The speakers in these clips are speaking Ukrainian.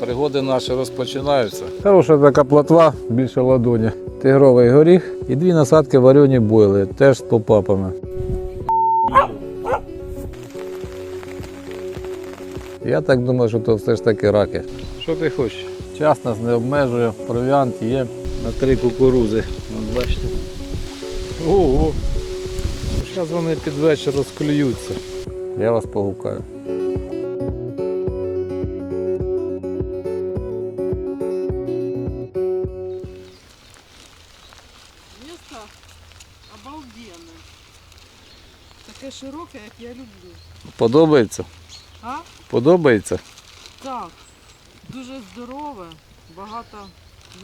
Пригоди наші розпочинаються. Хороша така плотва, більше ладоні. Тигровий горіх і дві насадки варені бойли, теж з попапами. Я так думаю, що то все ж таки раки. Що ти хочеш? Час нас не обмежує, провіант є на три кукурузи. От бачите. Ого. Зараз вони під вечір розклюються. Я вас погукаю. Подобається? А? Подобається? Так. Дуже здорове, багато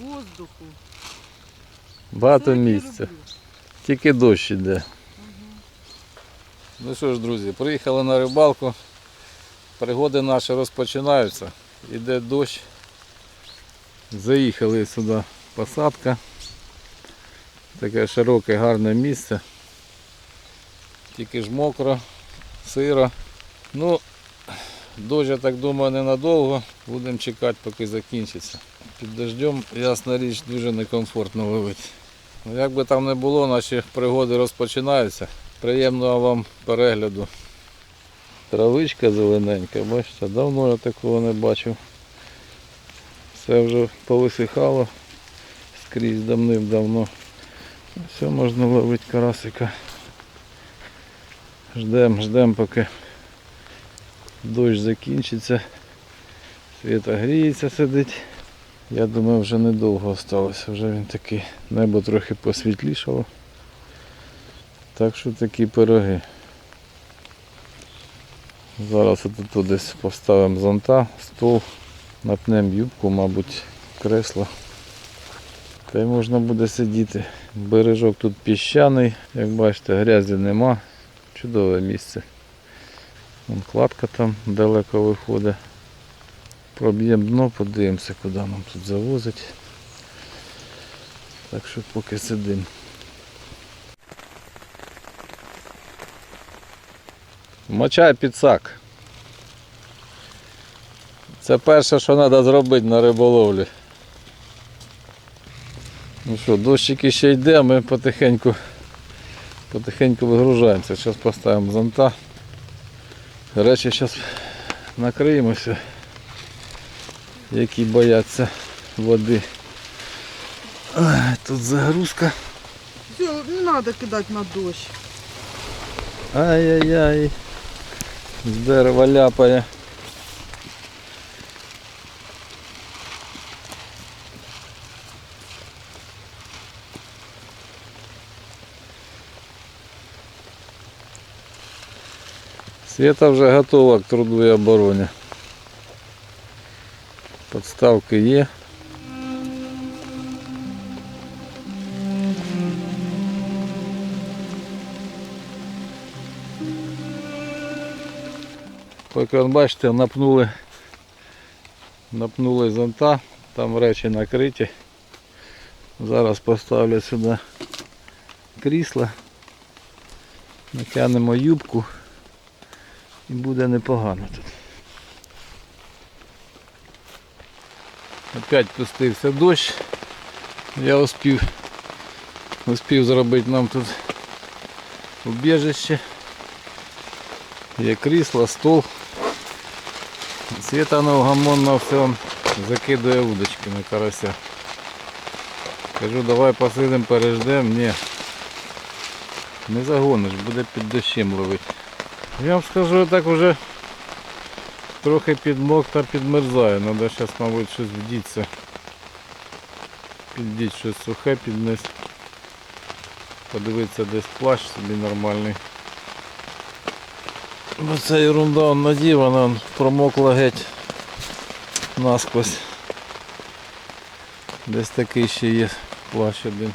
воздуху. Багато я місця. Тільки дощ іде. Ну що ж, друзі, приїхали на рибалку. Пригоди наші розпочинаються. Іде дощ. Заїхали сюди посадка. Таке широке, гарне місце. Тільки ж мокро, сиро. Ну, дощ, я так думаю, ненадовго. Будемо чекати, поки закінчиться. Під дождем, ясна річ, дуже некомфортно ловити. Ну, як би там не було, наші пригоди розпочинаються. Приємного вам перегляду. Травичка зелененька, бачите, давно я такого не бачив. Все вже повисихало скрізь давним-давно. Все можна ловити карасика. Ждем, ждем, поки дощ закінчиться. Світа гріється сидить. Я думаю, вже недовго осталося, вже він такий, небо трохи посвітлішало. Так що такі пироги. Зараз тут десь поставимо зонта, стол, напнемо юбку, мабуть, кресло. Та й можна буде сидіти. Бережок тут піщаний, як бачите, грязі нема. Чудове місце. Вон кладка там далеко виходить. Проб'ємо дно, подивимося, куди нам тут завозить. Так що поки сидимо. Мочай підсак. Це перше, що треба зробити на риболовлі. Ну що, дощик ще йде, ми потихеньку, потихеньку вигружаємося. Зараз поставимо зонта. Речі зараз накриємося які бояться води. Тут загрузка. Все, не треба кидати на дощ. Ай-яй-яй. З дерева ляпає. Света вже готова к труду і обороні. Подставки є. Поки бачите, напнули, напнули зонта, там речі накриті. Зараз поставлю сюди крісло, натягнемо юбку і буде непогано тут. Опять пустився дощ. Я успів, успів зробити нам тут убіжище. Є крісло, стол. Світа невгамонно все закидує удочки на карася. Кажу, давай посидимо, переждемо. Ні. Не загониш, буде під дощем ловити. Я вам скажу, так вже трохи підмок та підмерзає. Треба зараз, мабуть, щось вдітися. Піддіть щось сухе піднес. Подивитися десь плащ собі нормальний. Бо ця ерунда он надів, вона он промокла геть насквозь. Десь такий ще є плащ один.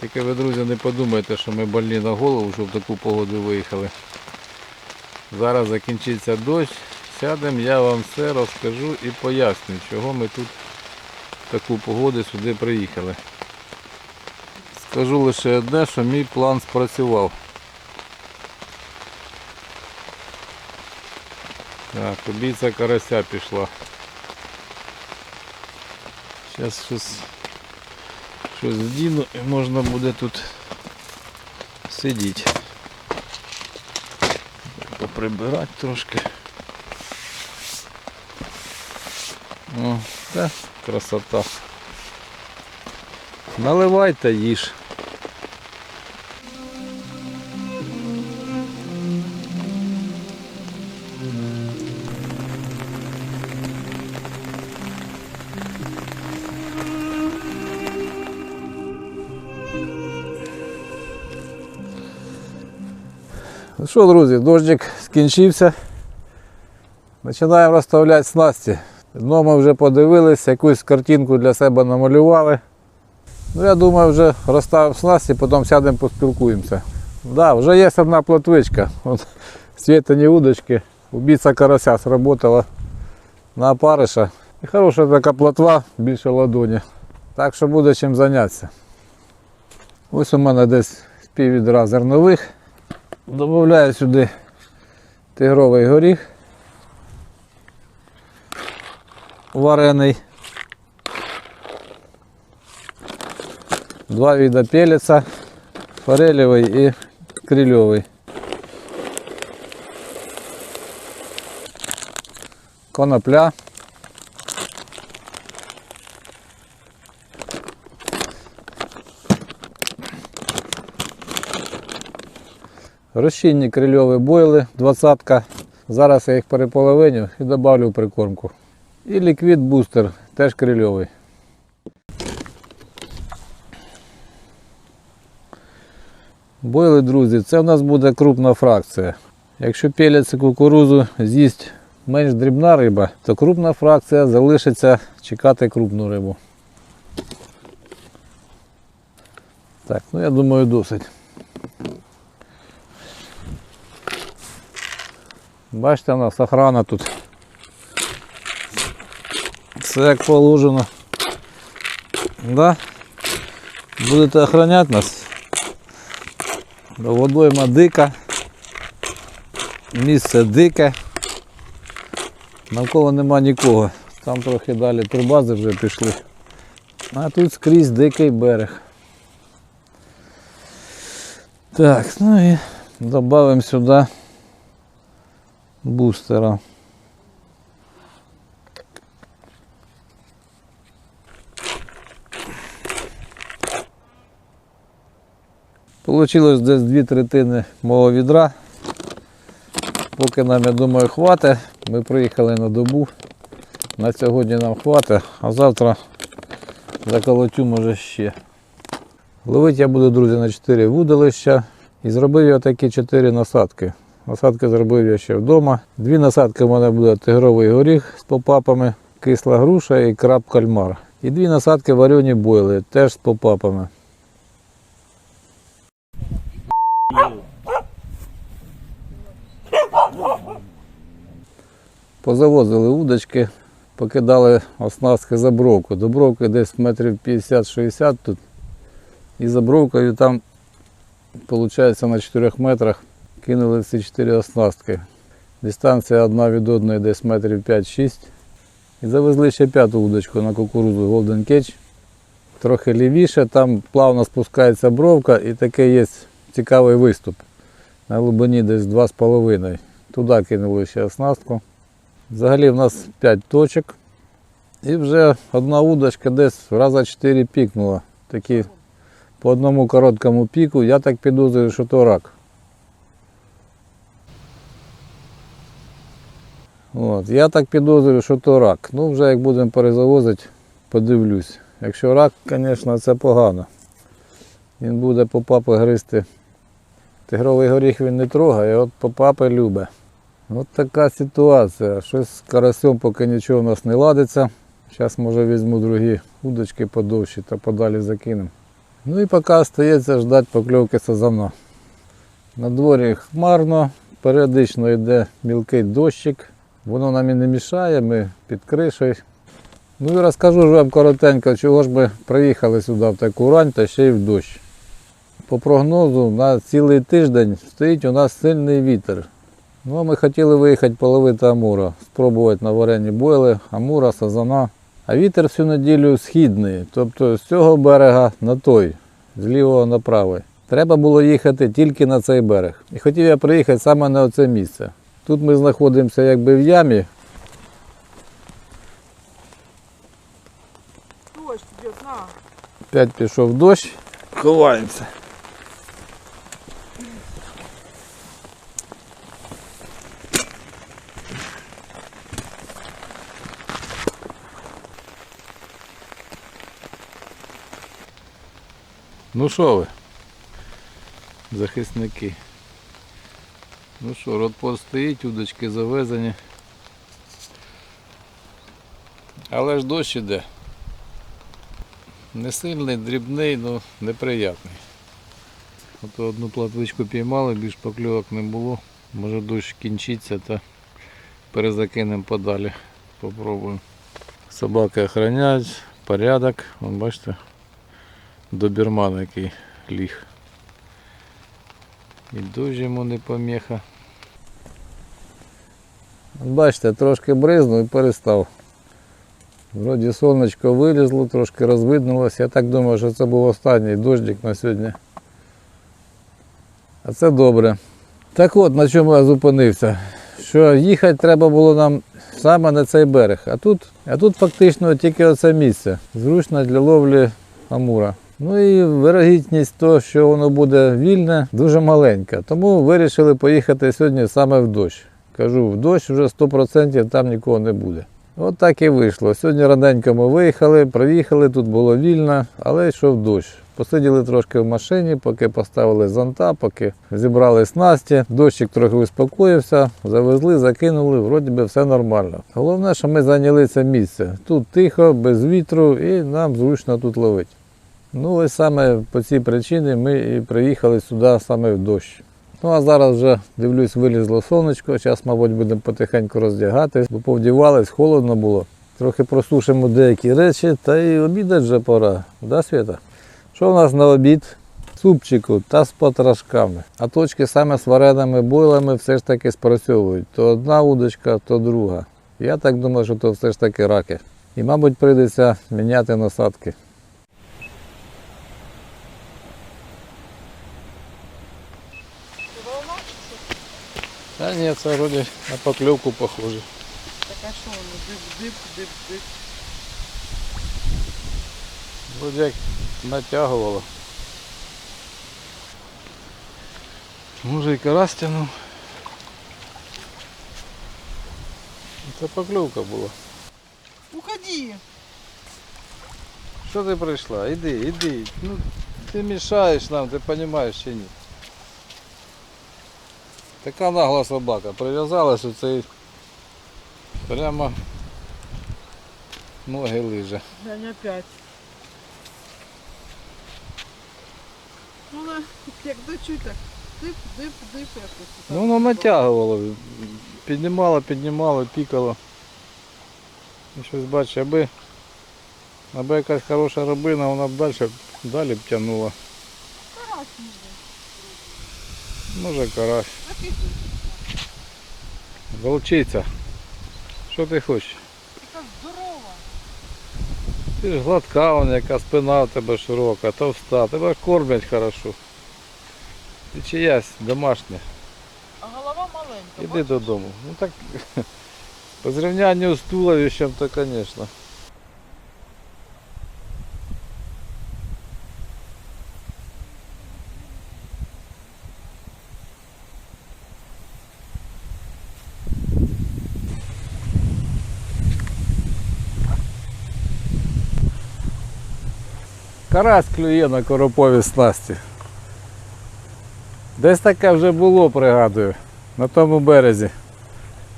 Тільки ви, друзі, не подумайте, що ми больні на голову, що в таку погоду виїхали. Зараз закінчиться дощ, сядемо, я вам все розкажу і поясню, чого ми тут в таку погоду сюди приїхали. Скажу лише одне, що мій план спрацював. Так, убійця карася пішла. Зараз щось, щось здіну і можна буде тут сидіти. Поприбирати трошки. О, та красота. Наливайте їж. Що, друзі, дощик скінчився. Починаємо розставляти снасті. Дно ми вже подивились, якусь картинку для себе намалювали. Ну, я думаю, вже розставимо снасті, потім сядемо поспілкуємося. Да, вже є одна плотвичка. От, Світані удочки. Убійця карася сработала на опариша. І хороша така плотва, більше ладоні. Так що буде чим зайнятися. Ось у мене десь з зернових. Добавляю сюди тигровий горіх. Варений. Два вида пелеца. Форелевый и крилевый. Конопля. Розчинні крильові бойли, двадцятка. Зараз я їх переполовиню і добавлю в прикормку. І ліквід бустер, теж крильовий. Бойли, друзі, це у нас буде крупна фракція. Якщо пелець і кукурузу з'їсть менш дрібна риба, то крупна фракція залишиться чекати крупну рибу. Так, ну я думаю, досить. Бачите, у нас охрана тут. Все як положено. Да? Будете охраняти нас. Водойма дика. Місце дике. Навколо нема нікого. Там трохи далі турбази вже пішли. А тут скрізь дикий берег. Так, ну і додамо сюди бустера. Получилось десь дві третини мого відра. Поки нам, я думаю, хватить. Ми приїхали на добу. На сьогодні нам хватить, а завтра заколотю може ще. Ловити я буду, друзі, на 4 вудилища. І зробив я такі 4 насадки. Насадки зробив я ще вдома. Дві насадки в мене буде тигровий горіх з попапами, кисла груша і краб кальмар. І дві насадки варені бойли, теж з попапами. Позавозили удочки, покидали оснастки за бровку. До бровки десь метрів 50-60 тут. І за бровкою там, виходить, на 4 метрах кинули всі 4 оснастки. Дистанція одна від одної десь метрів 5-6. І завезли ще п'яту удочку на кукурудзу Golden Catch. Трохи лівіше, там плавно спускається бровка і такий є цікавий виступ. На глибині десь 2,5. Туди кинули ще оснастку. Взагалі в нас 5 точок. І вже одна удочка десь раза 4 пікнула. Такі по одному короткому піку. Я так підозрюю, що то рак. От, я так підозрюю, що то рак. Ну, вже як будемо перезавозити, подивлюсь. Якщо рак, звісно, це погано. Він буде по папи гризти. Тигровий горіх він не трогає, от по папи любить. От така ситуація. Щось з карасем поки нічого у нас не ладиться. Зараз може візьму другі удочки подовші та подалі закинемо. Ну і поки остається ждати покльовки сазана. На дворі хмарно, періодично йде мілкий дощик. Воно нам і не мішає, ми під кришею. Ну і розкажу вам коротенько, чого ж ми приїхали сюди в таку рань та ще й в дощ. По прогнозу на цілий тиждень стоїть у нас сильний вітер. Ну, а ми хотіли виїхати половити Амура, спробувати на варені бойли, Амура, сазана. А вітер всю неділю східний, тобто з цього берега на той, з лівого на правий. Треба було їхати тільки на цей берег. І хотів я приїхати саме на це місце. Тут ми знаходимося якби в ямі. Дождь идет, на. Опять пішов дощ. Ховаємося. Ну що ви, захисники? Ну що, родпост стоїть, удочки завезені. Але ж дощ іде. Не сильний, дрібний, але неприятний. Ото одну платвичку піймали, більш покльовок не було. Може дощ кінчиться та перезакинемо подалі. Попробуємо. Собаки охороняють, порядок. Вон бачите, добірман який ліг. І дощ йому не поміха. Бачите, трошки бризнув і перестав. Вроді сонечко вилізло, трошки розвиднулося. Я так думаю, що це був останній дощик на сьогодні. А це добре. Так от, на чому я зупинився. Що їхати треба було нам саме на цей берег. А тут, а тут фактично тільки оце місце. Зручно для ловлі амура. Ну і вирогідність того, що воно буде вільне, дуже маленька. Тому вирішили поїхати сьогодні саме в дощ. Кажу, в дощ вже 100% там нікого не буде. От так і вийшло. Сьогодні раненько ми виїхали, приїхали, тут було вільно, але йшов дощ. Посиділи трошки в машині, поки поставили зонта, поки зібрали снасті. Дощик трохи успокоївся, завезли, закинули, вроді би все нормально. Головне, що ми зайняли це місце. Тут тихо, без вітру і нам зручно тут ловити. Ну ось саме по цій причині ми і приїхали сюди саме в дощ. Ну а зараз вже дивлюсь, вилізло сонечко. Зараз, мабуть, будемо потихеньку роздягатись, бо повдівались, холодно було. Трохи просушимо деякі речі, та й обідати вже пора. Да, Свята? Що в нас на обід? Супчику та з потрошками. А точки саме з вареними бойлами все ж таки спрацьовують. То одна удочка, то друга. Я так думаю, що то все ж таки раки. І, мабуть, прийдеться міняти насадки. Та ні, це вроді на покльовку похоже. Так а что он? Дып, дып, дып, дып. Вроді як натягувало. Може і карась тягнув. Це покльовка була. Уходи. Що ти прийшла? Іди, іди. Ну, ти мішаєш нам, ти розумієш чи ні? Така нагла собака. Прив'язалась у цей прямо ноги лиже. Глянь опять. Ну, на, як дочуть так. Дип, дип, дип, якось. Ну воно натягувало, піднімало, піднімало, пікало. І щось бачиш, аби, аби якась хороша рибина, вона б далі, далі б тягнула. Карась може. Може карась. Волчиця. Що ти хочеш? така здорова. Ти ж гладка, вона, яка спина в тебе широка, товста, тебе кормлять хорошо. Ти чиясь домашня. А голова маленька. Іди додому. Ну так по зрівнянню з туловищем, то звісно. Карась клює на коропові снасті. Десь таке вже було, пригадую, на тому березі.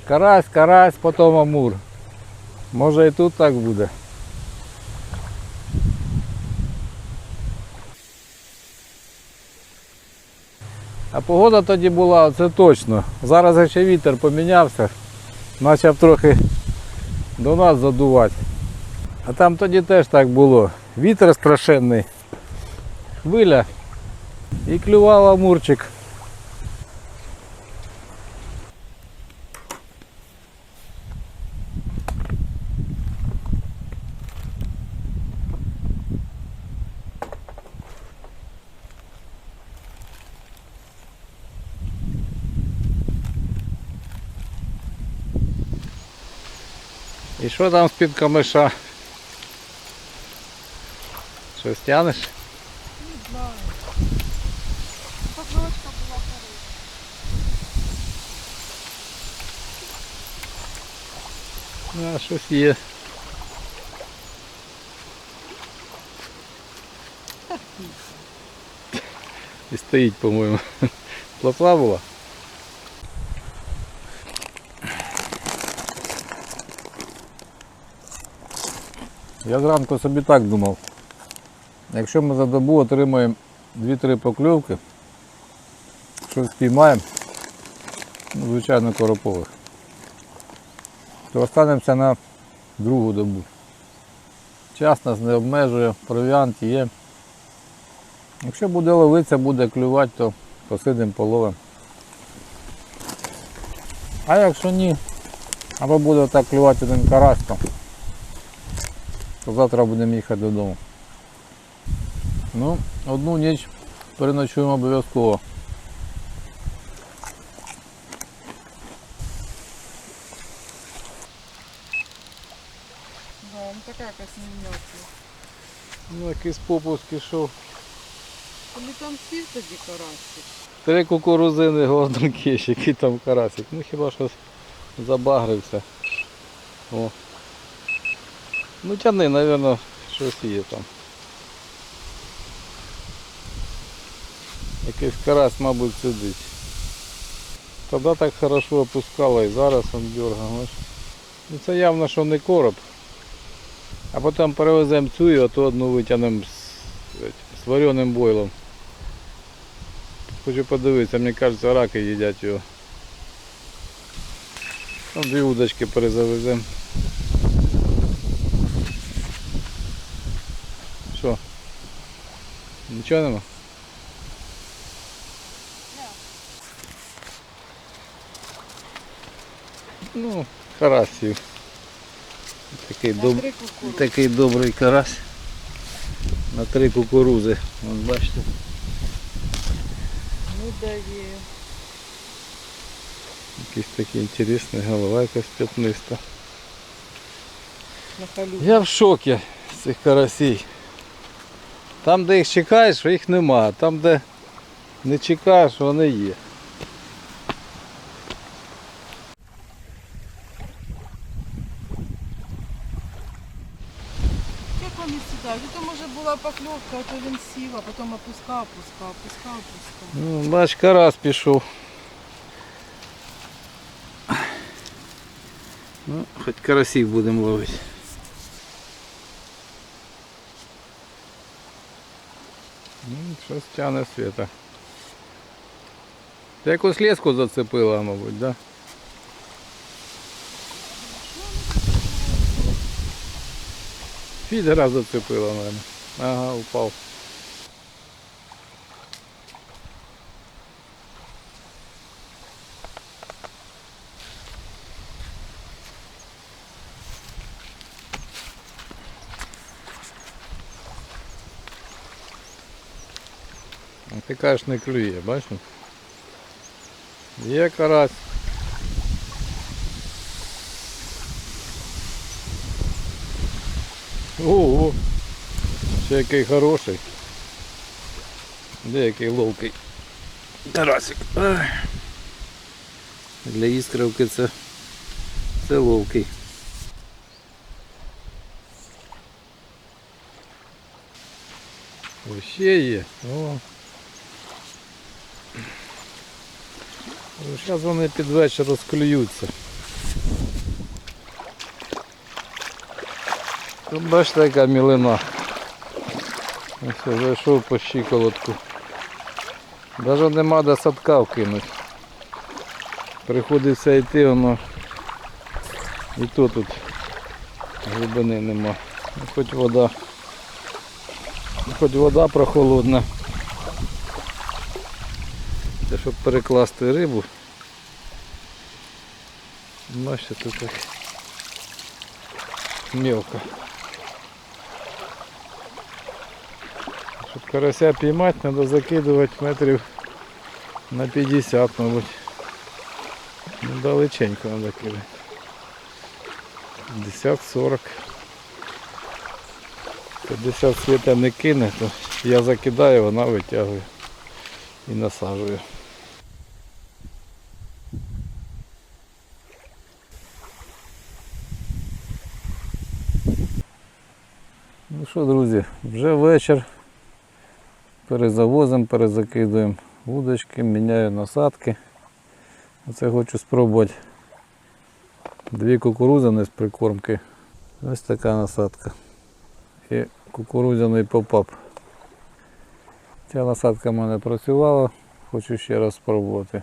Карась, карась, потім амур. Може і тут так буде. А погода тоді була, це точно. Зараз ще вітер помінявся, почав трохи до нас задувати. А там тоді теж так було. Вітер страшенний, хвиля і клював амурчик. І що там з-під камиша? Щось тянеш? Не знаю. Поклевочка була хороша. А, щось є. І стоїть, по-моєму. Плотва була? Я зранку собі так думав. Якщо ми за добу отримаємо 2-3 покльовки, щось спіймаємо, ну, звичайно, коропових, то останемося на другу добу. Час нас не обмежує, провіант є. Якщо буде ловитися, буде клювати, то посидимо, половимо. А якщо ні, або буде так клювати один карась, то завтра будемо їхати додому. Ну, одну ніч переночуємо обов'язково. Да, он така якась невнятна. Ну, якийсь попуск ішов. Коли там сів тоді карасик. Три кукурузини гвоздунки, який там карасик. Ну хіба що забагрився. О. Ну тяни, мабуть, щось є там. Якийсь карась, мабуть, сидить. Тоді так хорошо опускало і зараз він дергав. Ну це явно, що не короб. А потім перевеземо цю і ото одну витягнемо з, з вареним бойлом. Хочу подивитися, мені кажеться, раки їдять його. Там дві удочки перезавеземо. Що? Нічого нема? Ну, карасів. Такий, доб... Такий добрий карась. На три кукурузи. Вон бачите. Ну дає. Якийсь такий інтересний, голова якась п'ятниста. Я в шокі з цих карасей. Там, де їх чекаєш, їх нема. Там, де не чекаєш, вони є. Як вони сідають? То може була покльовка, то він сів, а потім опускав, опускав, опускав, опускав. Ну, бач, карась пішов. Ну, хоч карасів будемо ловити. Ну, щось тяне світа. Ти якусь леску зацепила, мабуть, да? Фідера зацепила, мабуть. Ага, упав. А ти кажеш не клює, бачиш? Є карась. Ого! Ще який хороший. Де який ловкий. Карасик. Ай. Для іскривки це, це ловкий. О, ще є. О. Зараз вони під вечір розклюються. Тут бачите, яка мілина. Ось зайшов по щиколотку. Навіть нема де садка вкинути. Приходиться йти, воно і то тут глибини нема. Ну, Хоч вода. Хоч вода прохолодна. Це щоб перекласти рибу. Бачите, тут так мелко. Карася піймати, треба закидувати метрів на 50, мабуть. Ну, далеченько треба кидати. 50-40. 50 світа не кине, то я закидаю, вона витягує і насаджую. Ну що, друзі, вже вечір. Перезавозимо, перезакидуємо вудочки, міняю насадки. Оце хочу спробувати дві кукурудзяні з прикормки. Ось така насадка. І кукурудзяний попап. Ця насадка в мене працювала, хочу ще раз спробувати.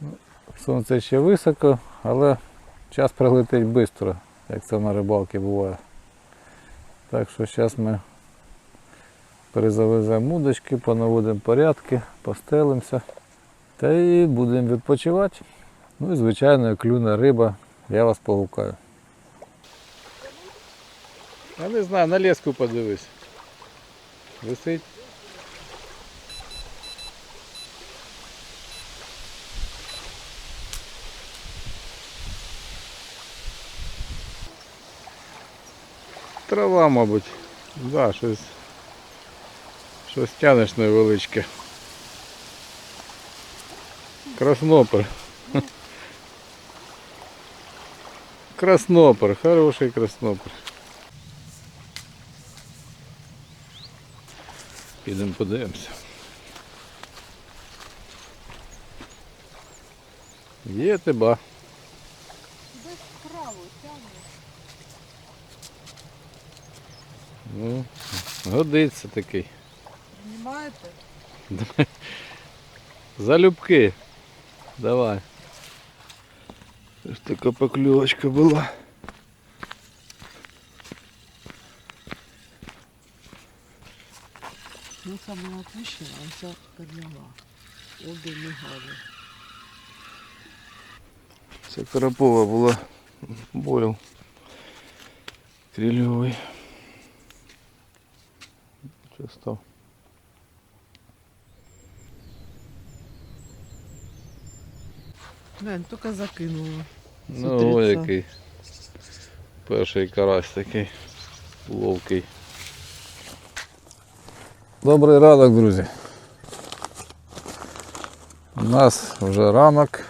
Ну, Сонце ще високо, але час прилетить швидко, як це на рибалці буває. Так що зараз ми перезавеземо удочки, понаводимо порядки, постелимося та і будемо відпочивати. Ну і звичайно, як клюне риба, я вас погукаю. Я не знаю, на леску подивись. Висить. Трава, мабуть. Да, щось. Щось тянеш невеличке. Краснопер. Краснопер, хороший краснопер. Підемо подивимося. Є тебе. Десь вправо тягне. Ну, годиться такий. Знімаєте? Залюбки. Давай. Це ж така покльовочка була. Ну, це була пущена, а ця підняла. Обе мигали. Це Карапова була бойл крильовий. Що став? Глянь, тільки закинула. Ну, о який. Перший карась такий ловкий. Добрий ранок, друзі. У нас вже ранок.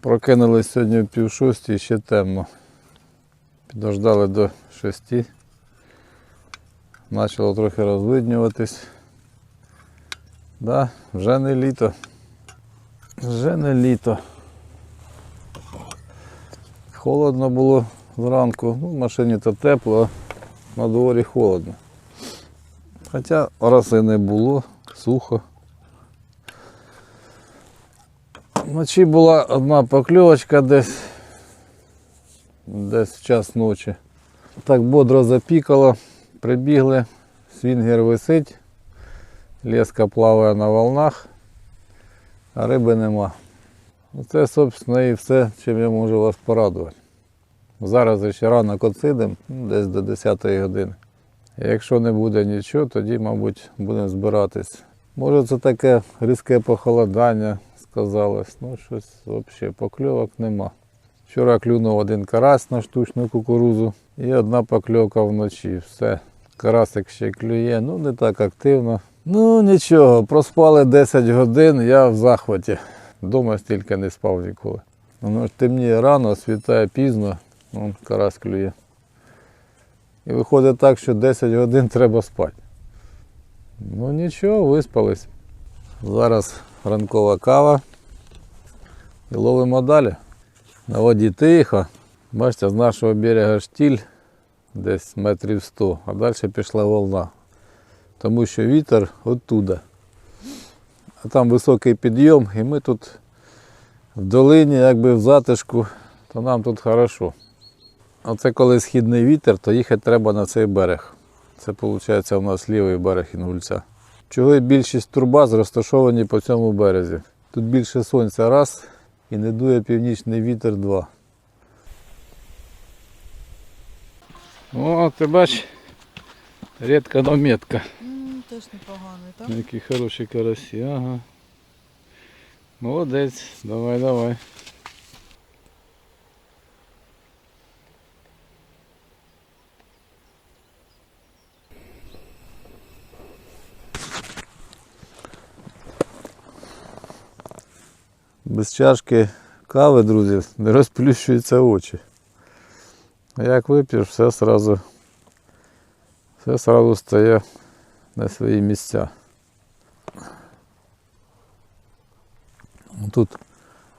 Прокинулись сьогодні в пів шостій, ще темно. Підождали до шести. Почало трохи розвиднюватись. Да, вже не літо. Вже не літо. Холодно було зранку. Ну, в машині то тепло, а на дворі холодно. Хоча роси не було, сухо. Вночі була одна покльовочка десь, десь в час ночі. Так бодро запікало, прибігли, свінгер висить, леска плаває на волнах, а риби нема. Оце, собственно, і все, чим я можу вас порадувати. Зараз ще ранок отсидим, ну, десь до 10 години. Якщо не буде нічого, тоді, мабуть, будемо збиратись. Може це таке різке похолодання сказалось. Ну щось взагалі покльовок нема. Вчора клюнув один карась на штучну кукурузу і одна покльовка вночі. Все. Карасик ще клює, ну не так активно. Ну нічого, проспали 10 годин, я в захваті. Дома стільки не спав ніколи. Воно ж темніє рано, світає пізно, вон карась клює. І виходить так, що 10 годин треба спати. Ну нічого, виспались. Зараз ранкова кава. І ловимо далі. На воді тихо. Бачите, з нашого берега штіль десь метрів 100, а далі пішла волна. Тому що вітер оттуда. А там високий підйом, і ми тут в долині, якби в затишку, то нам тут хорошо. Оце коли східний вітер, то їхати треба на цей берег. Це виходить у нас лівий берег Інгульця. Чого більшість турбаз розташовані по цьому березі. Тут більше сонця раз і не дує північний вітер два. О, ти бач, рідка наметка. Теж непоганий, так? Які хороші карасі, ага. Молодець, давай, давай. Без чашки кави, друзі, не розплющуються очі. А як вип'єш, все сразу, все сразу стає на свої місця. Тут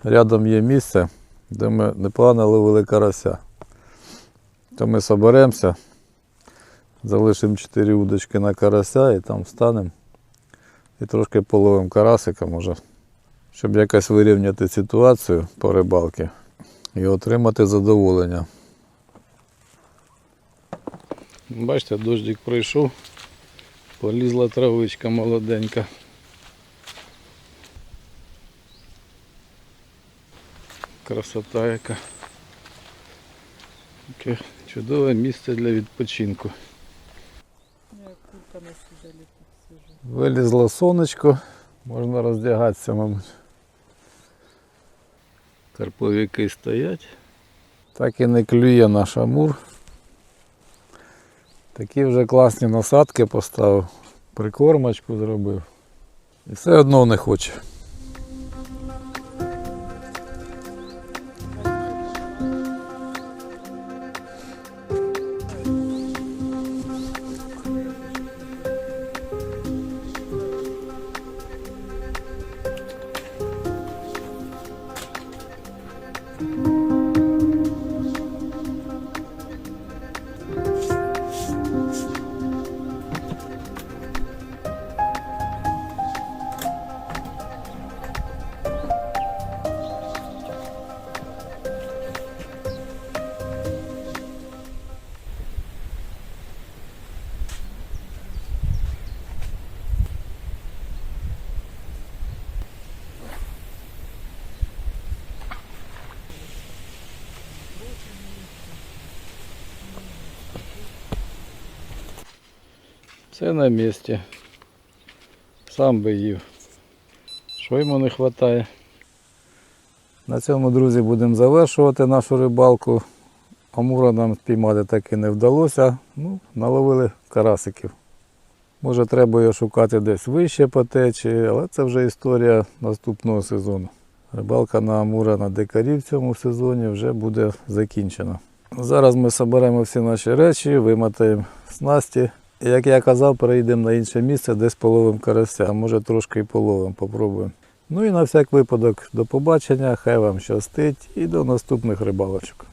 рядом є місце, де ми непогано ловили карася. То ми соберемося, залишимо 4 удочки на карася і там встанемо і трошки половимо карасика, може, щоб якось вирівняти ситуацію по рибалці і отримати задоволення. Бачите, дождик пройшов, полізла травичка молоденька. Красота яка. Таке чудове місце для відпочинку. Сижу. Вилізло сонечко, можна роздягатися, мабуть. Карповики стоять. Так і не клює наш амур. Такі вже класні насадки поставив, прикормочку зробив. І все одно не хоче. Все на місці. Сам би їв. Що йому не вистачає? На цьому, друзі, будемо завершувати нашу рибалку. Амура нам спіймати так і не вдалося. Ну, наловили карасиків. Може треба його шукати десь вище по течії, але це вже історія наступного сезону. Рибалка на Амура на дикарі в цьому сезоні вже буде закінчена. Зараз ми зберемо всі наші речі, вимотаємо снасті. Як я казав, перейдемо на інше місце, десь половимо карася, а може трошки і половимо, попробуємо. Ну і на всяк випадок до побачення, хай вам щастить і до наступних рибалочок.